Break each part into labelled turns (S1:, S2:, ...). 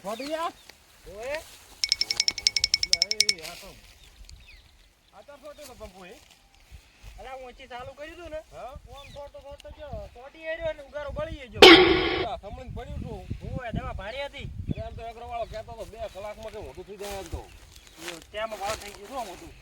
S1: Forty જા
S2: ઓએ.
S1: આ તો આ તો ફોટો પંપુ હે.
S2: અલા, ચાલુ કર્યું હતું ને.
S1: હા?
S2: ફોન ફોટો ફોટો જો ચોટી આવ્યો ને ઉગારો બળી ગયો
S1: સમજ પડ્યું છું.
S2: હું દવા ભારી હતી.
S1: આમ તો અગ્રવાળો કહેતો હતો બે કલાકમાં કે મોટું થઈ જાય એમ તો.
S2: ત્યાં વાળ થઈ ગયું શું મોટું?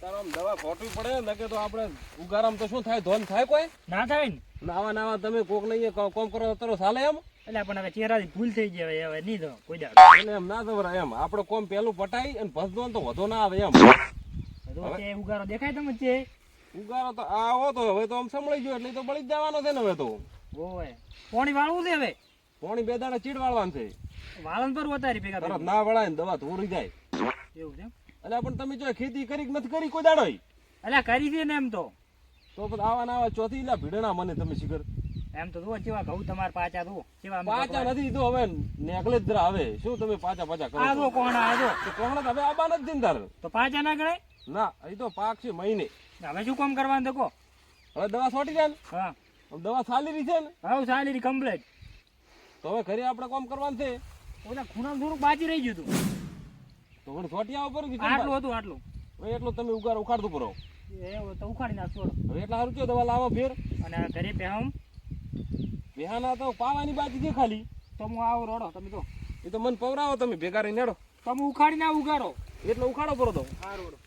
S1: તારો દવા ખોટવી પડે? ને કે તો આપણે ઉગારામ તો શું થાય? ધોન થાય કોઈ?
S2: ના થાય ને.
S1: નાવા નાવા તમે કોક નહીં કોમ કરો તો ચાલે એમ?
S2: એટલે પણ હવે ચહેરા ભૂલ થઈ જાય હવે નહીં તો કોઈ દાડો.
S1: એટલે એમ ના એમ. આપણે કોમ પેલું પટાઈ અને તો વધો ના આવે એમ.
S2: ઉગારો દેખાય તમે
S1: ઉગારો તો આવો તો હવે તો આમ સંભળાઈ ગયો એટલે તો બળી જ જવાનો છે ને હવે તો.
S2: ઓય. પાણી વાળવું છે હવે?
S1: પોણી બે દાડા ચીડ વાળવાનું છે.
S2: વાળન પર વધારી ભેગા.
S1: ના વળાય ને દવા ધોરી જાય.
S2: એવું છે એમ?
S1: પણ તમે જો ખેતી કરી કે નથી કરી કોઈ દાડો?
S2: અલ્યા કરી છે ને એમ તો.
S1: તો પછી આવા ના આવા ચોથી લા ભીડણા મને તમે શિખર.
S2: એમ તો જુઓ કેવા ઘઉં તમારા પાચા જુઓ કેવા
S1: પાચા નથી તો હવે નેકલે જ જરા હવે. શું તમે પાચા પાચા કરો
S2: આવો કોણ આવો
S1: તો કોણ હવે આબા નથી દિનદાર
S2: તો પાચા ના ગણાય?
S1: ના એ તો પાક છે મહિને.
S2: હવે શું કામ કરવાનું તો
S1: હવે દવા છોટી જાય
S2: હા.
S1: દવા સાલી રહી છે ને?
S2: હવે સાલી કમ્પ્લેટ
S1: તો હવે ઘરે આપણે કામ કરવાનું છે.
S2: ઓલા ખૂણા થોડુંક બાજી રહી ગયું હતું.
S1: તો વળી છોટી ઉપર પર
S2: આટલું હતું આટલું.
S1: હવે એટલું તમે ઉગાર ઉખાડતું પરો
S2: એ તો ઉખાડી ના છોડો
S1: હવે એટલા સારું કયો દવા લાવો ફેર.
S2: અને આ ઘરે પહેમ
S1: બેહાના તો પાવાની બાજી દે ખાલી.
S2: તો હું આવું રોડો તમે તો
S1: એ તો મને પવરાવો તમે ભેગા રહીને હેડો.
S2: તમે ઉખાડી ના ઉગારો
S1: એટલે ઉખાડો પરો તો.
S2: હા રોડો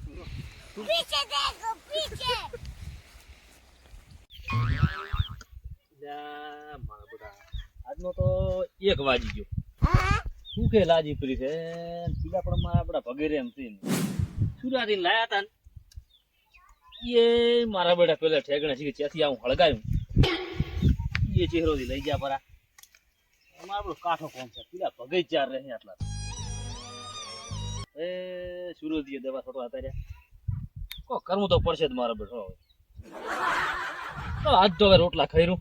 S3: આજનો તો એક વાજી ગયો. કે લાજી પડી છે? પીલા પણ માં આપડા ભગેરે એમ સુરાથી લાયા હતા એ મારા બેટા પેલા ઠેકણે છે ત્યાંથી આવું હળગાયું. એ ચહેરો થી લઈ ગયા પરા. એમાં આપણો કાઠો કોણ છે? પીલા ભગે ચાર રહે આટલા એ સુરતીએ દવા છોડવા હતા રહ્યા કો કરવું તો પડશે જ મારા બેટો હવે આજ તો હવે રોટલા ખાઈ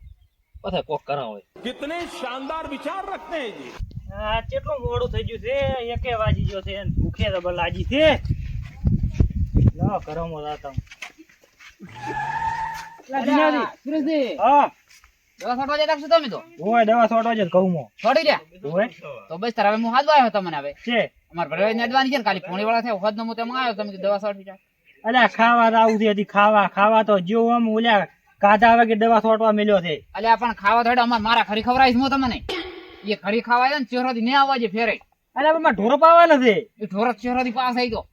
S3: પાછા કોક કરાવો
S1: કિતને શાનદાર વિચાર રખતે હે જી
S2: આ કેટલું મોડું થઈ ગયું છે? એકે વાજી ગયો છે? ભૂખે તો લાજી છે. લો કરો મો રાતમ હા.
S4: દવા છાંટવા જતા છો તમે તો?
S2: ઓય દવા છોડવા છે કહું મો
S4: છોડી રહ્યા?
S2: ઓય
S4: તો બસ તાર હવે હું હાથ આવ્યો તમને હવે?
S2: છે.
S4: અમાર ભરવાઈ ને અડવાની છે ને ખાલી પોણી વાળા થયા વખત નો હું તેમાં આવ્યો તમે દવા છાંટવી જાય
S2: અલ્યા ખાવા આવું હતી ખાવા. ખાવા તો જો આમ ઓલ્યા આવે દવા છોટવા મળ્યો છે.
S4: અલ્યા પણ ખાવા થોડે અમાર મારા ખરી ખવડાવીશ હું તમને. એ ખરી ખાવાય ને ચહેરાથી નહીં આવવા જે ફેરે.
S2: અરે પણ ઢોરો પાવા નથી.
S4: એ ઢોરત ચહેરાથી પાસ આવી ગયો.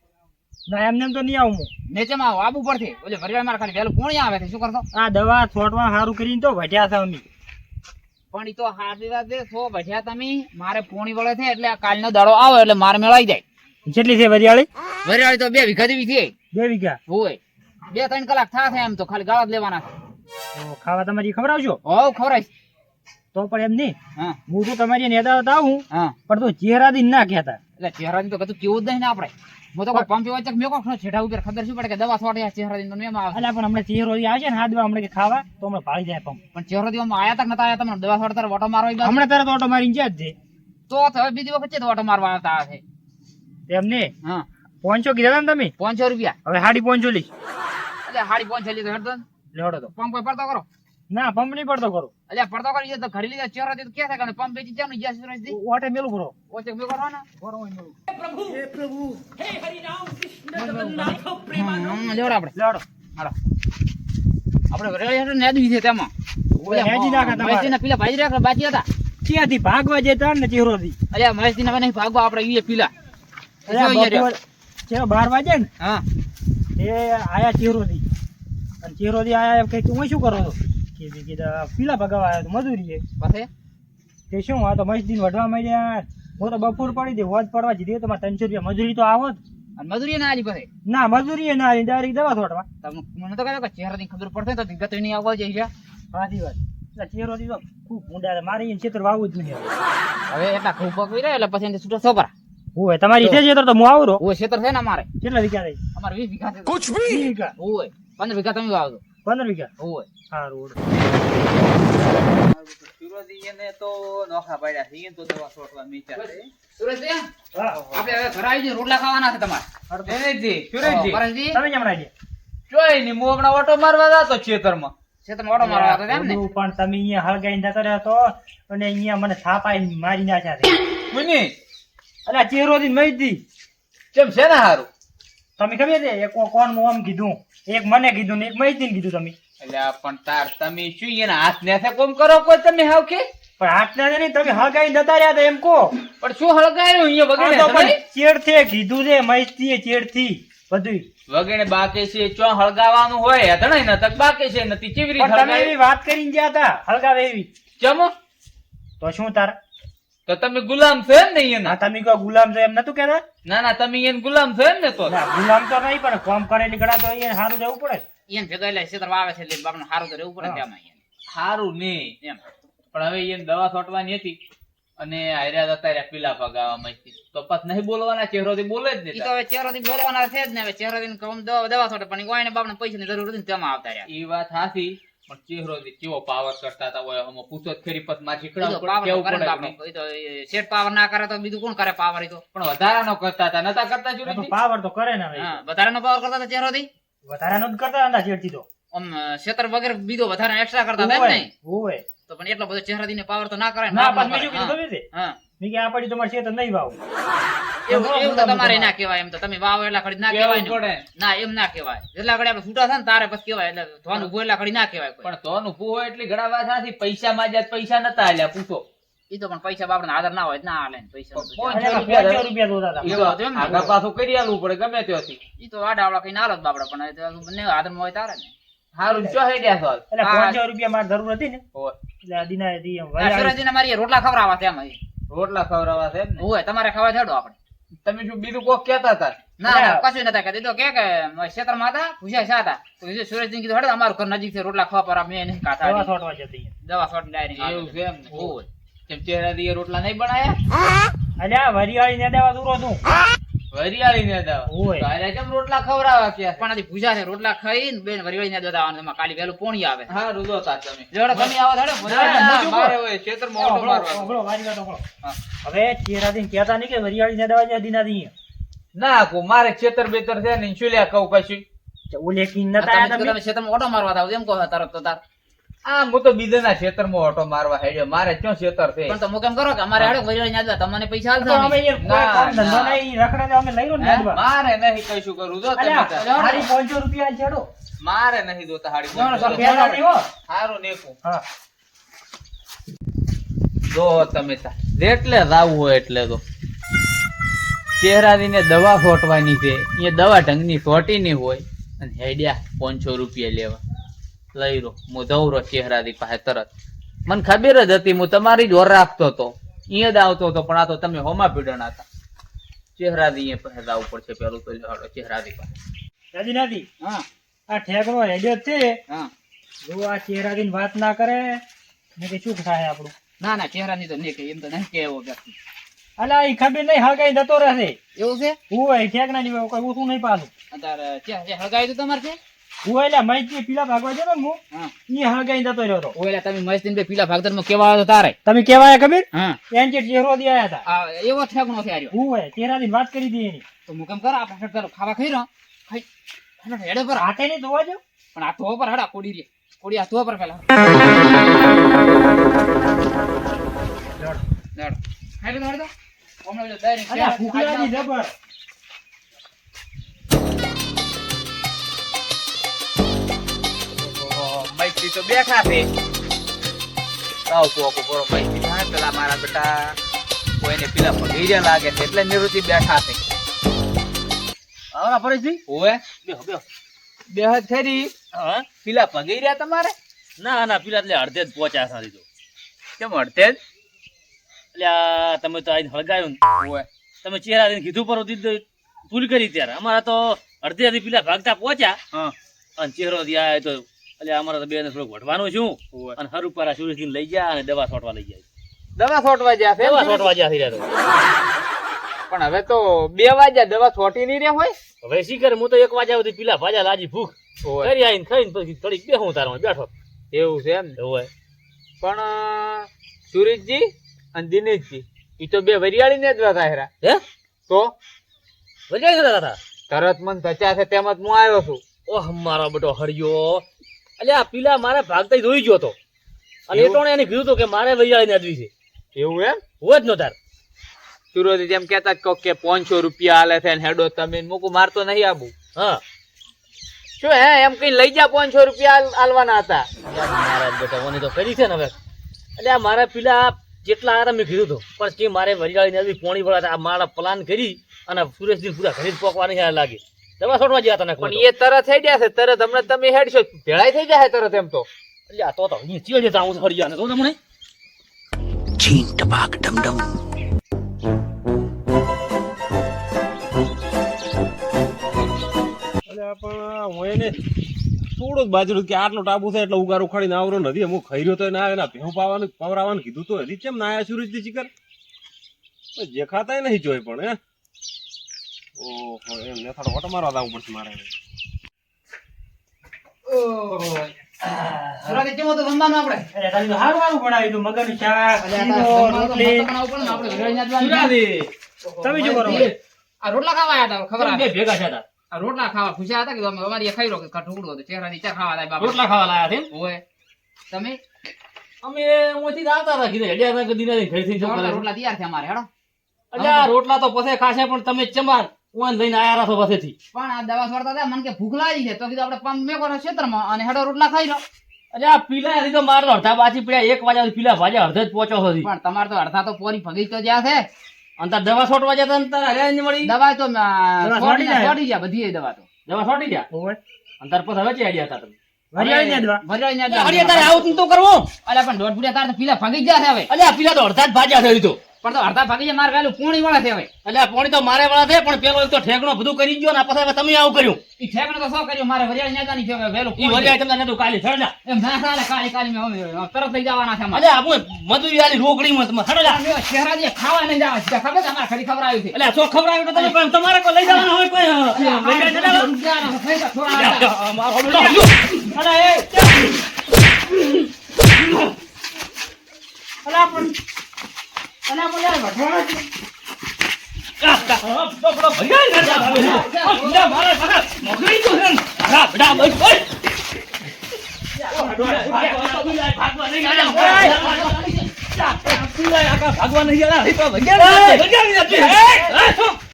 S2: ના એમને તો નહીં આવું હું.
S4: નેચેમાં આબુ પડશે ઓલે ભરવાઈ મારા ખાલી વેલું કોણ આવે છે શું કરતો
S2: આ દવા છોટવા સારું કરીને તો વઢ્યા છે અમે.
S4: પણ એ તો હાથી રાતે સો બઢ્યા તમે મારે પોણી વળે છે એટલે આ કાલનો દાડો આવે એટલે મારે મેળાઈ જાય.
S2: કેટલી છે વરિયાળી?
S4: વરિયાળી તો બે વીઘા જેવી છે.
S2: બે વીઘા?
S4: હોય. બે ત્રણ કલાક થાય એમ તો ખાલી ગાળા જ લેવાના છે.
S2: ખાવા તમારી ખવડાવજો?
S4: ખબર ખવડાવીશ.
S2: તો પણ એમ નહીં.
S4: હા.
S2: હું તો તમારી નેતા હતા
S4: હું.
S2: પણ તો ચહેરા દિન ના કહેતા.
S4: એટલે ચહેરાની તો કતું કેવું જ નહીં ને આપણે. હું તો પંપ પંપ વચ્ચે મેં કોણ છેડા ઉપર ખબર શું પડે કે દવા છોડે ચહેરા દિન મેં આવે.
S2: એટલે પણ હમણાં ચહેરો દી આવશે ને હાથ દવા હમણાં કે ખાવા તો હમણાં ભાળી જાય પંપ.
S4: પણ ચહેરો દિવસ આયા તક નતા આયા તમને દવા છોડતા વોટો મારવા આવી
S2: તારે તો ઓટો મારીને જ્યાં જ
S4: તો તો હવે બીજી વખત છે તો વોટો મારવા આવતા
S2: છે એમને
S4: હા.
S2: પોંચો કીધા ને તમે?
S4: પાંચસો રૂપિયા.
S2: હવે હાડી પોંચો લઈશ.
S4: એટલે હાડી પાંચસો લીધો હેડતો ને.
S2: લેવડો તો.
S4: પંપ કોઈ પડતો કરો.
S2: ના પંપ નહીં પડતો કરો
S4: એટલે પડતો કરી તો ઘરે લીધા ચહેરો થી તો કે થાય? પંપ બેચી જાવ ને જ્યાં સુરેશ દી
S2: ઓટે મેલું કરો
S4: ઓછે કૃષ્ણ જગન્નાથ હમ, લેવડ આપણે.
S2: લેવડ.
S4: હાલો. આપણે રેડી હેઠળ નેદવી છે તેમાં.
S2: ઓય હેજી નાખા તમારે.
S4: મહેશજીના પેલા ભાઈ રહ્યા બાજી હતા.
S2: ક્યાંથી ભાગવા જતા ને ચહેરો થી?
S4: અલ્યા મહેશજીના ના નહીં ભાગવા આપણે ઈએ પીલા.
S2: ચેરો બાર વાગે ને?
S4: હા.
S2: એ આયા ચહેરો થી. અને ચહેરો થી આયા એમ કે તું શું કરો છો? કીધું કીધા પીલા ભગાવા આવ્યા તો મજૂરી છે
S4: પછી?
S2: તે શું આ તો મસ્જિદ વઢવા માંડ્યા હું તો બપોર પડી દે હોજ પડવા જીધી તો મારે ત્રણસો રૂપિયા મજૂરી તો આવો
S4: અને મજૂરી ના આલી પાસે
S2: ના મજૂરી ના આવી ડાયરેક્ટ દવા છોડવા.
S4: તમને મને તો કહ્યું કે ચહેરાની ખબર પડશે તો વિગત નહીં આવવા જઈ છે.
S2: સાચી વાત. એટલે ચહેરો દીધો ખૂબ ઊંડા મારે એને ચેતર વાવવું જ નહીં.
S4: હવે એટલા ખૂબ પકવી રહ્યા એટલે પછી છૂટા સોપરા
S2: ઓય તમારી છે તો હું આવું રહો.
S4: ઓય છે ને અમારે?
S2: કેટલા વીઘા થઈ?
S4: અમારે વીસ વીઘા છે
S1: કુછ
S2: વીસ વીઘા.
S4: ઓય પંદર વીઘા તમે વાવજો.
S2: પંદર વીઘા?
S4: સુરેશજી
S2: હા.
S3: ઓટો મારવા જતો ખેતરમાં.
S4: ક્ષેત્રમાં ઓટો મારવા હતો એમ ને
S2: પણ તમે અહીંયા હળગાઈને જતો રહ્યો તો અને અહીંયા મને થાપાઈ મારી નાખ્યા છે.
S5: મુની
S2: અલા ચેરોથી મરી દી.
S5: કેમ છે ને હારું?
S2: તમે ખબર છે એક કોણ મોમ કીધું? એક મને કીધું ને એક મહિતી કીધું તમે.
S5: એટલે પણ તાર તમે શું એના હાથ ને કોમ કરો કોઈ તમે હાવ કે?
S2: પણ હાથના નહીં તમે હળગાઈ જતા રહ્યા હતા એમ કહો.
S5: પણ શું હળગાયું અહીંયા
S2: આ તો
S5: વગેરે
S2: પણ ચેડથી કીધું છે મૈતીએ ચેડથી બધું
S5: વગેરે બાકી છે ચો હળગાવાનું હોય ધણાઈ ન તક બાકી છે નથી ચીવી રીત
S2: તમે એવી વાત કરીને ગયા હતા હળગાવે એવી.
S5: ચમો.
S2: તો શું તાર?
S5: તો તમે ગુલામ છો એમ ને
S2: ના
S5: એના
S2: તમે કહો ગુલામ છો એમ નતું કહેતા?
S5: ના ના તમે એને ગુલામ છો એમ ને તો?
S2: ગુલામ તો નહીં પણ કામ કરે ગળા તો અહીંયા સારું રહેવું પડે.
S4: એને ભેગા એટલે ક્ષેત્રમાં આવે છે એટલે બાપને સારું તો રહેવું પડે ને
S5: સારું નહીં
S4: એમ.
S5: પણ હવે એને દવા છોટવાની હતી અને જતા રહ્યા પીલા ભગાવામાં તો પાછ નહીં બોલવાના ચહેરો થી બોલે જ નહીં
S4: તો હવે ચહેરોથી બોલવાના છે જ ને હવે ચહેરો થી દવા દવા થોડે પણ કોઈ બાપને પૈસાની જરૂર હતી ને તેમાં આવતા રહ્યા.
S5: એ વાત હાથી પણ ચહેરો કેવો પાવર કરતા હતા હોય અમે પૂછો જ ખરી પછી મારે
S4: ઈ
S5: શીખડાવવું
S4: તો
S5: પડે,
S4: power તો
S5: કેવું
S4: કરે ને
S5: પડે
S4: તો શેઠ પાવર ના કરે તો બીજું કોણ કરે પાવર તો?
S5: પણ વધારાનો કરતા હતા નતા કરતા સુરેશજી?
S2: પાવર તો કરે ને
S4: હા વધારાનો પાવર કરતા હતા ચહેરોથી?
S2: વધારાનો જ કરતા હતા ચેડથી તો.
S4: આમ ક્ષેત્ર વગેરે બીજો વધારે એક્સ્ટ્રા કરતા હતા નહીં?
S2: હોય.
S4: તો પણ એટલો બધો ચહેરાથી પાવર તો ના કરે ને,
S2: પણ બીજું કીધું ખબર છે
S4: હા.
S2: મેં કે આ પડી તમારે શેતર નહીં વાવ.
S4: એવું એવું તો તમારે ના કહેવાય એમ તો. તમે વાવ એટલા ખડી ના કહેવાય
S5: કેવું
S4: ને.
S5: પડે?
S4: ના એમ ના કહેવાય. જેટલા ઘડી આપણે છૂટા થાય ને તારે પછી કહેવાય. એટલે ધોવાનું ઉભું એટલા ઘડી ના કહેવાય કોઈ.
S5: પણ તોનું પૂહો એટલી ઘણા વાત હાથી પૈસા માંગ્યા તો પૈસા નતા આલ્યા પૂછો.
S4: ઈ તો પણ પૈસા બાપને આદર ના હોય ના હાલે પૈસા
S5: પણ
S4: તો.
S5: પાંચસો
S2: અને
S5: રૂપિયા
S2: પાંચસો રૂપિયા જોતા હતા
S4: એ
S5: એવા
S4: તો એમ ને.
S5: આગા પાછું કરી આલવું પડે ગમે ત્યાંથી.
S4: ઈ તો આડાવડા કઈ નાલો જ બાપડા પણ એ તો બંને હોય તારે ને.
S5: હારું ચો હેડ્યા સોલ
S2: એટલે પાંચસો રૂપિયા મારે જરૂર હતી ને? એટલે દિના દી એમ
S4: મારી રોટલા ખવડાવવા છે એમ
S5: રોટલા ખવડાવવા છે એમ
S4: હોય તમારે ખાવા છોડો આપણે.
S5: તમે શું બીજું કોક કહેતા હતા.
S4: ના. કશું નતા કહેતા. તો કે કે ક્ષેત્રમાં હતા ભૂસ્યા શા હતા. તો કીધું સુરજજીને કીધું હેડો અમારું ઘર નજીક છે રોટલા ખાવા પર મેં એને કાતા
S2: દવા. છોડવા જતી
S4: દવા સોટ ડાયરી
S5: એવું છે એમ
S4: હોય
S5: કેમ ચહેરા દીએ રોટલા નહીં બનાયા?
S2: અલ્યા વરિયાળી ને દેવા દૂરો છું
S5: વરિયાળી ને દાવા. કેમ રોટલા ખવડાવવા કે
S4: પણ હજી ભૂસ્યા છે રોટલા ખાઈને બેન વરિયાળી ને દવા આવવાનું. એમાં કાલી વહેલું પોણી આવે.
S5: હા રૂદો તા તમે.
S4: જોડે તમે આવો થોડો
S2: ના,
S5: ના,
S2: મૂકી
S5: મારે હોય ખેતરમાં ઓટો
S2: ઓગળો,
S5: મારવાનો.
S2: વારી વાત ઓગળો.
S5: હા.
S2: હવે કહેતા નહીં કે વરિયાળી ને દેવા જાય દિના
S5: ના કો મારે ખેતર બેતર છે ને શું કહું કશું
S2: ઓલે કિન નતા તમે
S4: તમે? ક્ષેત્રમાં ઓટો મારવા એમ કહો તરત તો તાર.
S5: આ હું તો બીજાના ખેતરમાં ઓટો મારવા હેડ્યો. મારે ક્યાં ક્ષેત્ર છે?
S4: પણ તમે કેમ કરો કે અમારે હેડો વરિયાળી ને તમને પૈસા આલતા
S2: અમે કોઈ
S5: ના,
S2: ધંધો નહીં, રખડે તો અમે લઈ લો ને
S5: મારે નહીં કશું કરું જો તમે.
S2: હારી 500 રૂપિયા છેડો
S5: મારે નહીં
S4: ના, ના,
S5: બોલતો.
S2: કહેતા
S5: હારું નેકું.
S2: હા.
S5: જો તમે તાર. જેટલે રાવું હોય એટલે તો. ચહેરાની ને દવા ફોટવાની છે. એ દવા ઢંગની છોટીની હોય. અને હેડ્યા પાંચસો રૂપિયા લેવા. લઈ રો હું દઉં ચહેરાની પાસે તરત. મને ખબર જ હતી હું તમારી જ ઓર રાખતો હતો. અહીંયા જ આવતો હતો પણ આ તો તમે હોમા પીડણા હતા. ચહેરાની પાસે જવું પડશે પેલું તો ચહેરાની પાસે.
S2: દાદી નાદી
S4: હા.
S2: આ ઠેકડો હેડ્યો જ છે.
S4: હા.
S2: જો આ ચેરાથી વાત ના કરે ને કે શું થાય આપણું?
S4: ના ના ચહેરાની તો નહીં કે એમ તો નહીં કે એવો વ્યક્તિ.
S2: અલા ઈ ખબર નહીં હળગાઈ જતો રહેશે.
S4: એવું છે?
S2: હું ઠેકના ની કોઈ ઊઠું નહીં પાછું.
S4: અત્યારે ચે તો તમારે છે
S2: હું એટલે પીલા ભાગવા જતો ને હું ઈ હળગાઈ જતો રહ્યો હતો.
S4: ઓલા તમે મસ્તી બે પીલા ભાગદરમાં કેવા આવ્યો તારે?
S2: તમે કેવાય ખબર?
S4: હા.
S2: એન જે ચહેરો દી આયા હતા
S4: એવો ઠેકણો છે આર્યો.
S2: હું હોય ચહેરાથી વાત કરી દી એની.
S4: તો હું કેમ કરો આપણે હેડ ચાલો ખાવા ખાઈ રહ્યો? ખાઈ. હેડો હેડો પર.
S2: હાથે નહીં ધોવા જો
S4: પણ આ પર હડા કોડી રે. કોડી આ તો પર પેલા. હેડો હેડો હમણાં ચહેરા
S2: જબર.
S5: મૈત્રી તો બેઠા છે. આવ કોકો કરો મૈત્રી. થાય પેલા મારા બેટા કોઈને પેલા ભગીરિયા લાગે છે એટલે નિવૃત્તિ બેઠા છે.
S3: આવરા પરેશજી
S5: ઓએ
S3: બેહો બેહો
S5: બે હાથ ખરી
S3: હા.
S5: પેલા ભગીરિયા તમારે?
S3: ના ના પેલા એટલે અડધે જ પહોંચ્યા સારી તો.
S5: કેમ અડધે જ?
S3: એટલે તમે તો આઈને હળગાયું ને.
S5: ઓએ
S3: તમે ચહેરા દઈને કીધું પર દીધું પૂરી કરી ત્યારે. અમારા તો અડધે અડધી પેલા ભાગતા પહોંચ્યા.
S5: હા.
S3: અને ચહેરો ત્યાં તો એટલે અમારે તો બેને થોડુંક વઢવાનું છું અને હર ઉપર સુરેશજીને લઈ ગયા અને દવા છોટવા લઈ જાય
S5: દવા છોટવા જ્યાં છે
S3: દવા છોટવા જ્યાં થઈ રહ્યા
S5: પણ હવે તો બે વાગ્યા દવા છોટી નહીં રહ્યા હોય?
S3: હવે શી કરે? હું તો એક વાગ્યા સુધી પીલા ભાજા લાજી ભૂખ. કરી આવીને ખાઈને પછી થોડીક બેહું તારમાં બેઠો.
S5: એવું છે એમ?
S3: હોય
S5: પણ સુરેશજી અને દિનેશજી એ તો બે વરિયાળી ને જ હતા હેરા.
S3: હે?
S5: તો?
S3: વરિયાળી ગયા હતા?
S5: તરત મન થચા છે તેમ જ હું આવ્યો છું.
S3: ઓહ મારો બેટો હરિયો. એટલે આ પીલા મારે ભાગતા જોઈ ગયો હતો અને એ તો એને કીધું હતું કે મારે વૈયાળી નાદવી છે.
S5: એવું એમ?
S3: હોય જ નો તાર.
S5: સુરત જેમ કેતા જ કે પાંચસો રૂપિયા આલે છે હેડો તમે મૂકું મારતો નહીં આબુ.
S3: હા.
S5: શું હે એમ કઈ લઈ જા પાંચસો રૂપિયા આલ- આલવાના હતા.
S3: મારા બેટા ઓની તો કરી છે ને હવે. એટલે આ મારા પીલા જેટલા આરામ મેં કીધું હતું. પણ કે મારે વરિયાળી નાદવી પોણી વળા આ મારા પ્લાન કરી અને સુરેશજી પૂરા ઘરે જ પોકવાની છે લાગે. દવા છોડવા ગયા તને
S5: પણ એ તરત થઈ ગયા છે તરત હમણાં તમે હેડશો. ભેળાઈ થઈ જાય તરત એમ તો.
S3: એટલે આ તો તો અહીંયા ચીડે તો હું ફરી તો તમને.
S1: એટલે પણ હું એને થોડું બાજરું બાજુ કે આટલો ટાબુ છે એટલે ઉગાર ઉખાડીને આવરો નથી હું ખૈર્યો તો ના એના ભેહું પાવાનું પવરાવાનું કીધું તો હજી. કેમ ના આયા સુરજની ચીકર જે ખાતાય નહીં જોઈ પણ હે? ઓહો એમ થોડો ઓટો મારવા લાવવું પડશે મારે.
S4: સુરત કેવું હતું જમવાનું આપણે?
S2: અરે તારી હારું હારું બનાવ્યું તું મગરનું શાક
S4: આ
S2: રોટલી. તમે શું કરો?
S4: આ ખાવા આયા હતા ખબર
S3: બે ભેગા છે તાર.
S4: રોટલા ખાવા ખુશિયા હતા કે અમે અમારી ખાઈ રહ્યો કે ટુકડું હતું ચહેરાથી ચા ખાવા લાય
S3: રોટલા ખાવા લાયા છે
S4: ઓય તમે?
S3: અમે ઓથી જ આવતા હતા કીધું હેડ્યા હતા કદી નથી ઘરેથી
S4: રોટલા તૈયાર છે અમારે હેડો.
S3: એટલે રોટલા તો પછી ખાશે પણ તમે ચમાર ઓન લઈને આયા રાખો પાસેથી.
S4: પણ આ દવા છોડતા હતા મને કે ભૂખ લાગી છે તો કીધું આપણે પંપ મેકો ક્ષેત્રમાં અને હેડો રોટલા ખાઈ લો.
S3: એટલે આ પીલા હજી તો મારતો અડધા પાછી પડ્યા એક વાગ્યા પીલા ભાજા અડધે જ પહોંચો હતી
S4: પણ તમારે તો અડધા તો પોરી ભગી તો જ્યાં છે.
S3: અને તાર દવા છોટવા જતા ને તાર હરે નહીં મળી?
S4: દવા તો. છોડી
S2: જાય.
S4: બધી દવા તો.
S3: દવા છોટી ગયા? અને તાર પછી હવે ચેડ્યા હતા તમે? અરે તારે આવું તો કરવો?
S4: અલ્યા પણ દોઢ ફૂટિયા તાર તો પીલા ભાગી જ ગયા છે હવે.
S3: અલ્યા પીલા તો અડધા જ ભાજ્યા છે તો.
S4: પણ તો અડધા ભાગી મારે વેલું પૂણી વાળા છે
S3: એટલે પોણી તો મારે વાળા છે પણ પેલો એક તો ઠેકણો બધું કરી ગયો ને પછી તમે આવું કર્યું.
S4: એ ઠેકણો તો શું કર્યું? મારે વરિયાળી નેતાની છે હવે વહેલું
S3: ઈ
S4: પૂણી
S3: તમને નતું કાલે છેડલા
S4: એમ ના ચાલે કાલી કાલી મેં તરત લઈ જવાના છે
S3: એટલે આપણે મજૂરી વાળી રોકડી માં તમે
S4: અમે શહેરા જે ખાવા નહીં જવા છે ખબર છે? અમારે ખરી ખબર આવી છે.
S3: એટલે શું ખબર આવી તો તમે પણ તમારે કોઈ લઈ જવાના હોય કોઈ. અલા એ
S2: અલા પણ વઢવાણા છે.
S3: ભગવાન